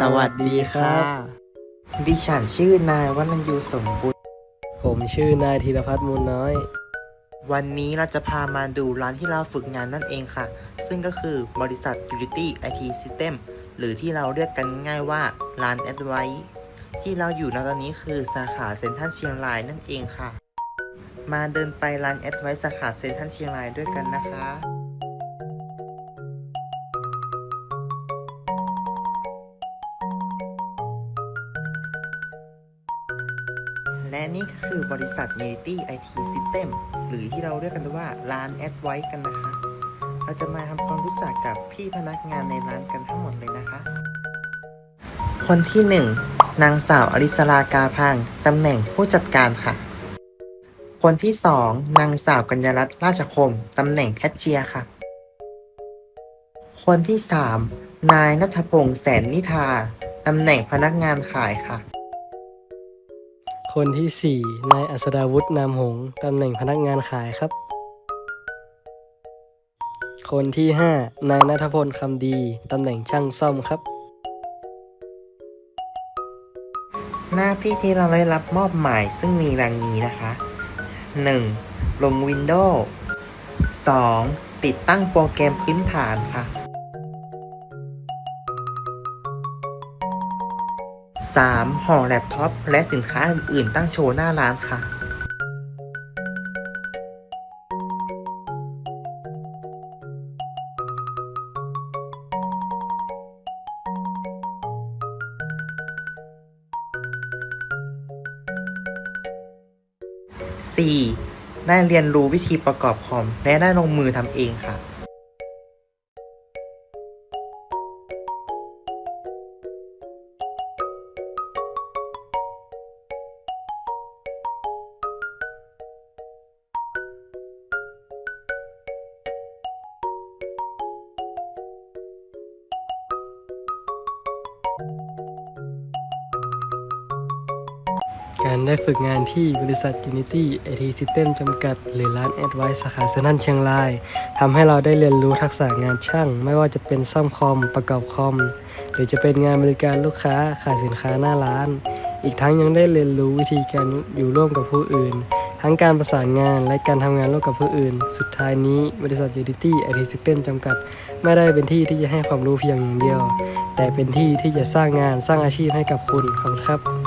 สวัสดีครับดิฉันชื่อนายวันัญยูสมบุตรผมชื่อนายธีรพัฒน์มูลน้อย วันนี้เราจะพามาดูร้านที่เราฝึกงานนั่นเองค่ะ ซึ่งก็คือบริษัท Unity IT System หรือที่เราเรียกกันง่ายว่าร้าน a d v i c e ที่เราอยู่ณตอนนี้คือสาขาเซ็นทรัลเชียงรายนั่นเองค่ะ มาเดินไปร้าน a d v i c e สาขาเซ็นทรัลเชียงรายด้วยกันนะคะ และนี่ก็คือบริษัท Unity IT System หรือที่เราเรียกกันว่าร้าน a d v i c e กันนะคะ เราจะมาทำความรู้จักกับพี่พนักงานในร้านกันทั้งหมดเลยนะคะ คนที่หนึ่งนางสาวอริสรากาพังตำแหน่งผู้จัดการค่ะ คนที่สองนางสาวกัญญารัตน์ราชคมตำแหน่งแคชเชียร์ค่ะ คนที่สามนายนัทพงษ์แสนนิทาตำแหน่งพนักงานขายค่ะ คนที่ 4 นายอัศดาวุฒินามหงส์ตำแหน่งพนักงานขายครับ คนที่ 5 นายนัทพลคำดี ตำแหน่งช่างซ่อมครับ หน้าที่ที่เราได้รับมอบหมายซึ่งมีดังนี้นะคะ 1. ลง Windows 2. ติดตั้งโปรแกรมพื้นฐานค่ะ 3. ห่อแล็ปท็อปและสินค้าอื่นๆ ตั้งโชว์หน้าร้านค่ะ 4. ได้เรียนรู้วิธีประกอบคอมและได้ลงมือทำเองค่ะ การได้ฝึกงานที่บริษัท Unity IT System จำกัด หรือร้าน Advice สาขาเซนทรัลเชียงรายทำให้เราได้เรียนรู้ทักษะงานช่าง ไม่ว่าจะเป็นซ่อมคอม ประกอบคอม หรือจะเป็นงานบริการลูกค้าขายสินค้าหน้าร้าน อีกทั้งยังได้เรียนรู้วิธีการอยู่ร่วมกับผู้อื่น ทั้งการประสานงานและการทำงานร่วมกับผู้อื่น สุดท้ายนี้บริษัท Unity IT System จำกัด ไม่ได้เป็นที่ที่จะให้ความรู้เพียงอย่างเดียว แต่เป็นที่ที่จะสร้างงานสร้างอาชีพให้กับคุณขอบคุณครับ